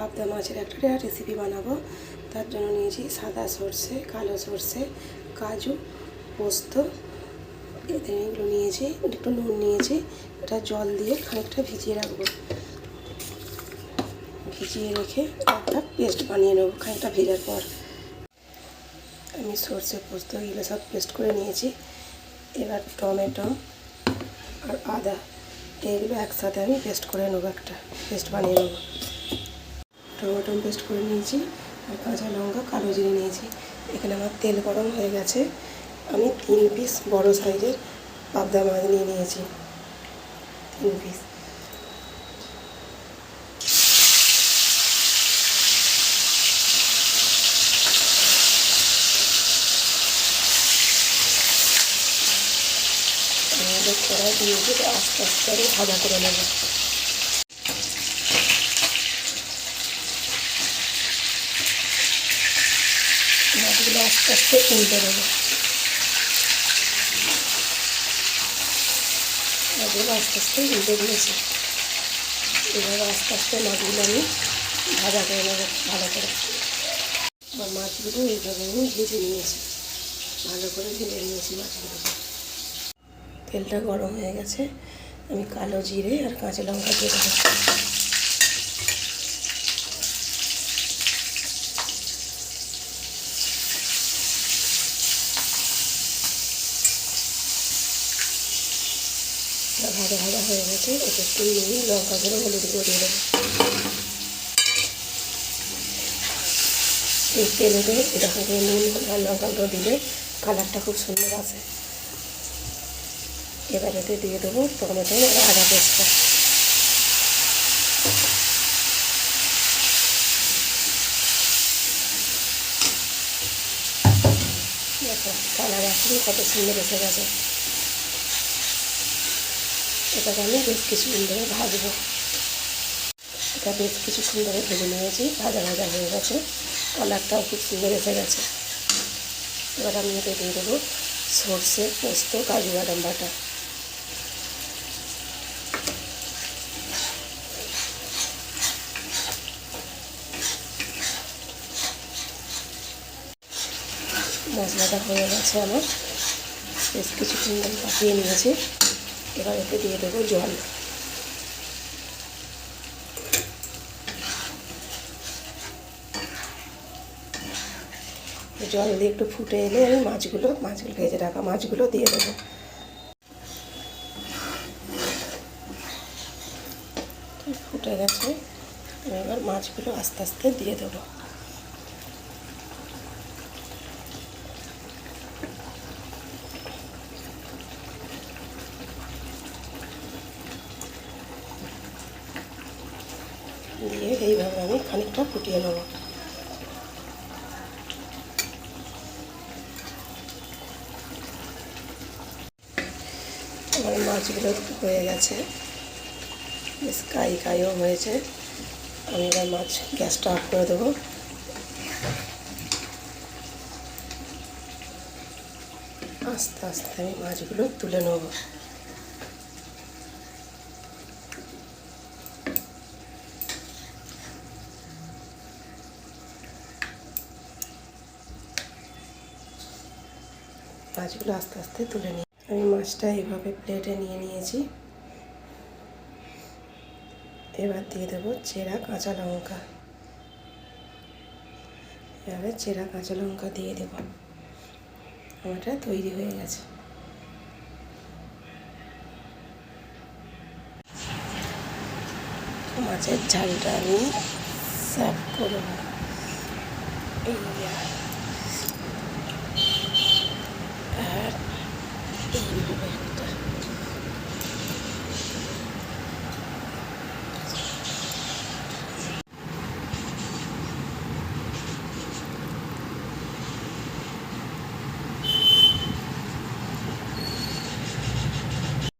পাবদা মাছের একটা রেসিপি বানাবো। তার জন্য নিয়েছি সাদা সর্ষে, কালো সর্ষে, কাজু, পোস্ত। এগুলো নিয়েছি, একটু নুন নিয়েছি, এটা জল দিয়ে খানিকটা ভিজিয়ে রাখব। ভিজিয়ে রেখে একটা পেস্ট বানিয়ে নেব খানিকটা ভেজার পর। আমি সর্ষে, পোস্ত এগুলো সব পেস্ট করে নিয়েছি। এবার টমেটো আর আদা এগুলো একসাথে আমি পেস্ট করে নেব একটা, পেস্ট বানিয়ে নেব। টমেটো পেস্ট করে নিয়েছি আর কাঁচা লঙ্কা, কালো জিরে নিয়েছি। এখানে আমার তেল গরম হয়ে গেছে। আমি তিন পিস বড় সাইজের পাবদা মাছ নিয়ে নিয়েছি। তিন পিস কড়াই দিয়েছি আস্তে আস্তে আমি ভাজা করে নেব। মাছগুলো আস্তে আস্তে উল্টে দেবো। মাছগুলো আস্তে আস্তে উল্টে দিয়েছি। এবার আস্তে আস্তে মাছগুলো আমি ভাজা করে নেব, ভালো করে। বা মাছগুলো এইভাবে আমি ভেজে নিয়েছি। ভালো করে ভেজে নিয়েছি মাছগুলো। তেলটা গরম হয়ে গেছে। আমি কালো জিরে আর কাঁচা লঙ্কা দিয়ে দেবো। ভাজা ভাজা হয়ে গেছে ওকে একটু নুন, লঙ্কা গুঁড়ো, হলুদ গুঁড়ো দেবো। এই তেলেতে এরকম করে নুন আর লঙ্কা গুঁড়ো দিলে কালারটা খুব সুন্দর আসে। এবার এতে দিয়ে দেবো টমেটো আদা পেস্টটা কালার আসলে কত সুন্দর এসে গেছে। এটাকে আমি বেশ কিছুক্ষণ ধরে ভাজবো। এটা বেশ কিছুক্ষণ ধরে ভেজে নিয়েছি, ভাজা ভাজা হয়ে গেছে। কালারটাও খুব সুন্দর এসে গেছে। এবার আমি এতে দিয়ে দেবো সর্ষে, পোস্ত, কাজু বাদাম বাটা। মশলাটা হয়ে গেছে আমার। বেশ কিছুক্ষণ ধরে পাকিয়ে নিয়েছি। এবার এতে দিয়ে দেবো জল। জল দিয়ে একটু ফুটে এলে আমি মাছগুলো মাছগুলো, ভেজে রাখা মাছগুলো দিয়ে দেবো। ফুটে গেছে, এবার মাছগুলো আস্তে আস্তে দিয়ে দেবো। দিয়ে এইভাবে আমি খানিকটা ফুটিয়ে নেব। আমার মাছগুলো হয়ে গেছে। বেশ কাই কাইও হয়েছে। আমি এবার মাছ গ্যাসটা অফ করে দেবো। আস্তে আস্তে আমি মাছগুলো তুলে নেব। মাছগুলো আস্তে আস্তে তুলে নিই। আমি মাছটা এভাবে প্লেটে নিয়ে নিয়েছি। এবার দিয়ে দেবো চেরা কাঁচা লঙ্কা। এবারে চেরা কাঁচা লঙ্কা দিয়ে দেবো। আমারটা তৈরি হয়ে গেছে। মাছের ঝালটা আমি সার্ভ করব। এই Amen.